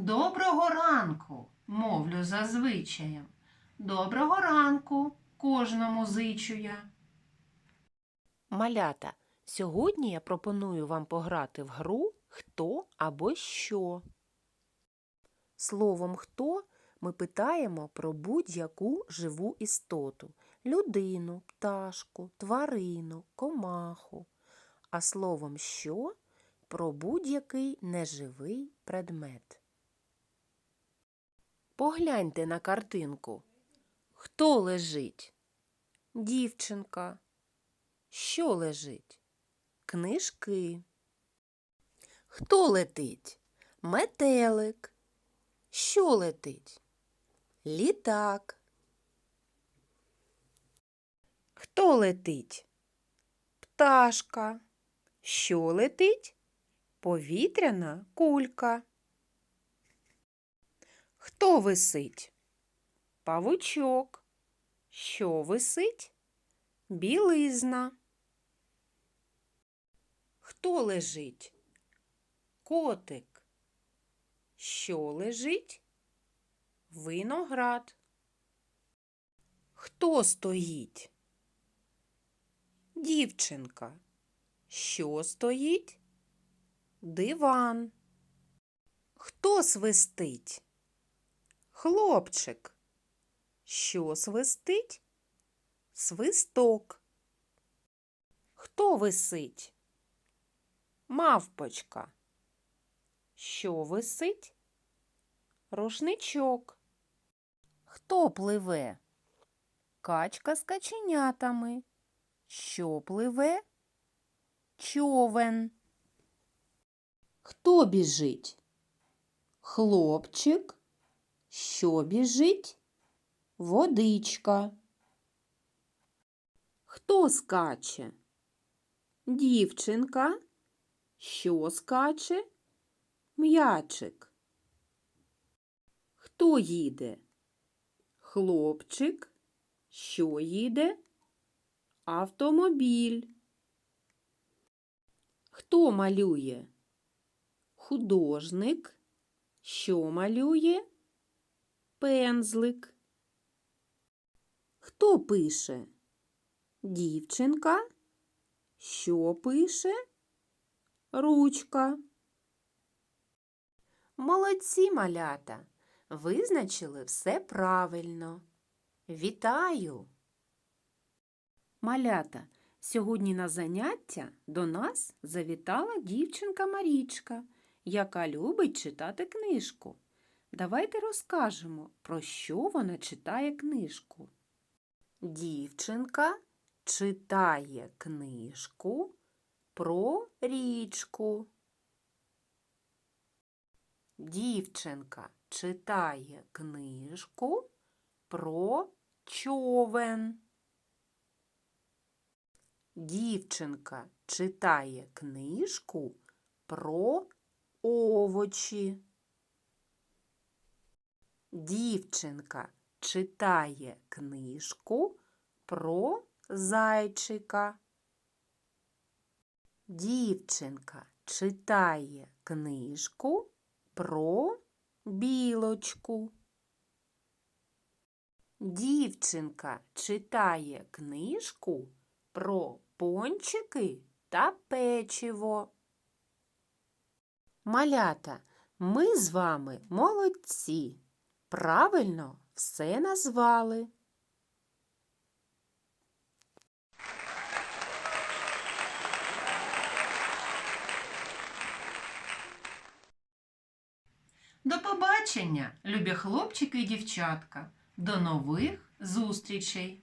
Доброго ранку, мовлю за звичаєм. Доброго ранку кожному зичу я. Малята, сьогодні я пропоную вам пограти в гру Хто або що. Словом хто ми питаємо про будь-яку живу істоту людину, пташку, тварину, комаху. А словом що про будь-який неживий предмет. Погляньте на картинку. Хто лежить? Дівчинка. Що лежить? Книжки. Хто летить? Метелик. Що летить? Літак. Хто летить? Пташка. Що летить? Повітряна кулька. Хто висить? Павучок. Що висить? Білизна. Хто лежить? Котик. Що лежить? Виноград. Хто стоїть? Дівчинка. Що стоїть? Диван. Хто свистить? Хлопчик. Що свистить? Свисток. Хто висить? Мавпочка. Що висить? Рушничок. Хто пливе? Качка з каченятами. Що пливе? Човен. Хто біжить? Хлопчик. Що біжить? Водичка. Хто скаче? Дівчинка. Що скаче? М'ячик. Хто їде? Хлопчик. Що їде? Автомобіль. Хто малює? Художник. Що малює? Пензлик. Хто пише? Дівчинка. Що пише? Ручка. Молодці малята. Визначили все правильно. Вітаю! Малята, сьогодні на заняття до нас завітала дівчинка Марічка, яка любить читати книжку. Давайте розкажемо, про що вона читає книжку. Дівчинка читає книжку про річку. Дівчинка читає книжку про човен. Дівчинка читає книжку про овочі. Дівчинка читає книжку про зайчика. Дівчинка читає книжку про білочку. Дівчинка читає книжку про пончики та печиво. Малята, ми з вами молодці. Правильно все назвали. До побачення, любі хлопчики і дівчатка. До нових зустрічей!